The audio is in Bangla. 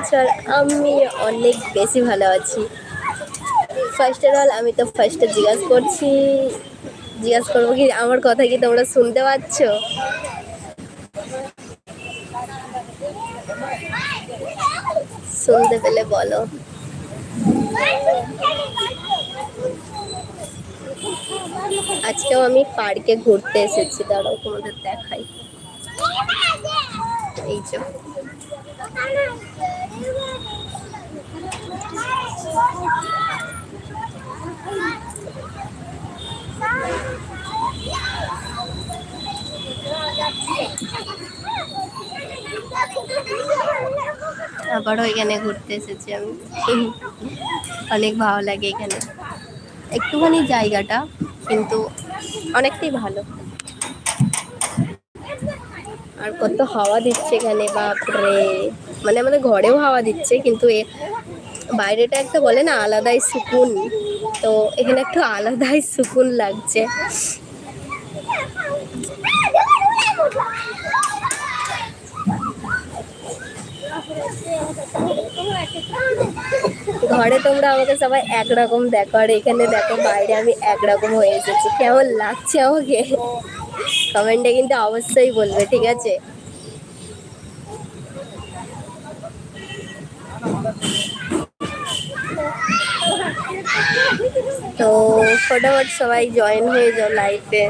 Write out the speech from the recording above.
আছো আর আমি অনেক বেশি ভালো আছি। ফার্স্ট অফ অল আমি তো ফার্স্টে জিজ্ঞাসা করছি, জিজ্ঞাসা করব কি আমার কথা কি তোমরা শুনতে পাচ্ছ? শুনতে পেলে বলো। আজকেও আমি পার্কে ঘুরতে এসেছি, দাঁড়াও তোমাদের দেখাই। এই যে। আবারও এখানে ঘুরতে এসেছি আমি। অনেক ভালো লাগে এখানে। একটুখানি জায়গাটা কিন্তু অনেকটাই ভালো। আর কত হাওয়া দিচ্ছে এখানে, বাপরে। মানে আমাদের ঘরেও হাওয়া দিচ্ছে, কিন্তু এ বাইরেটা একটা বলে না, আলাদাই সুকুন। তো এখানে একটু আলাদাই সুকুন লাগছে। ঘরে তোমরা আমাকে সবাই একরকম দেখো, আর এখানে দেখো বাইরে আমি একরকম হয়ে এসেছি। কেমন লাগছে আমাকে? কমেন্টে কিন্তু অবশ্যই বলবে ঠিক আছে? তো ফটাফট সবাই জয়েন হয়ে যাও লাইফে